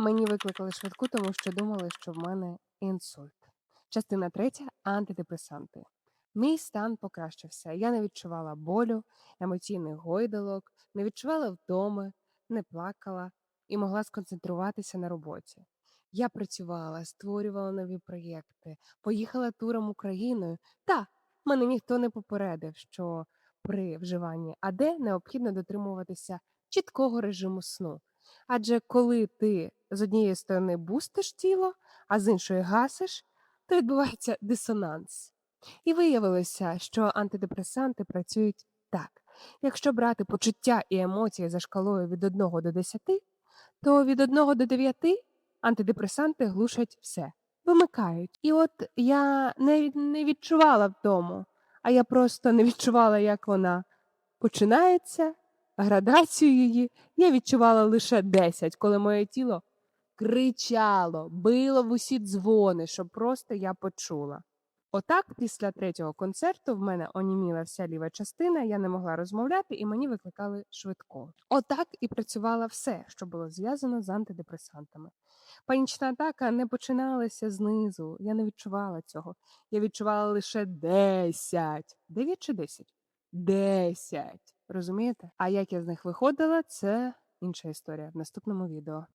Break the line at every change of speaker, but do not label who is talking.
Мені викликали швидку, тому що думали, що в мене інсульт. Частина третя антидепресанти. Мій стан покращився. Я не відчувала болю, емоційних гойдалок, не відчувала вдоми, не плакала і могла сконцентруватися на роботі. Я працювала, створювала нові проєкти, поїхала туром Україною. Та мене ніхто не попередив, що при вживанні АД необхідно дотримуватися чіткого режиму сну. Адже коли ти з однієї сторони бустиш тіло, а з іншої гасиш, то відбувається дисонанс. І виявилося, що антидепресанти працюють так. Якщо брати почуття і емоції за шкалою від 1 до 10, то від 1 до 9 антидепресанти глушать все, вимикають. І от я не, не відчувала вдому, а я просто не відчувала, як вона починається, градацію її. Я відчувала лише 10, коли моє тіло кричало, било в усі дзвони, щоб просто я почула. Отак, після третього концерту, в мене оніміла вся ліва частина, я не могла розмовляти, і мені викликали швидко. Отак і працювало все, що було зв'язано з антидепресантами. Панічна атака не починалася знизу, я не відчувала цього. Я відчувала лише 10. 9 чи 10? 10. Розумієте? А як я з них виходила, це інша історія в наступному відео.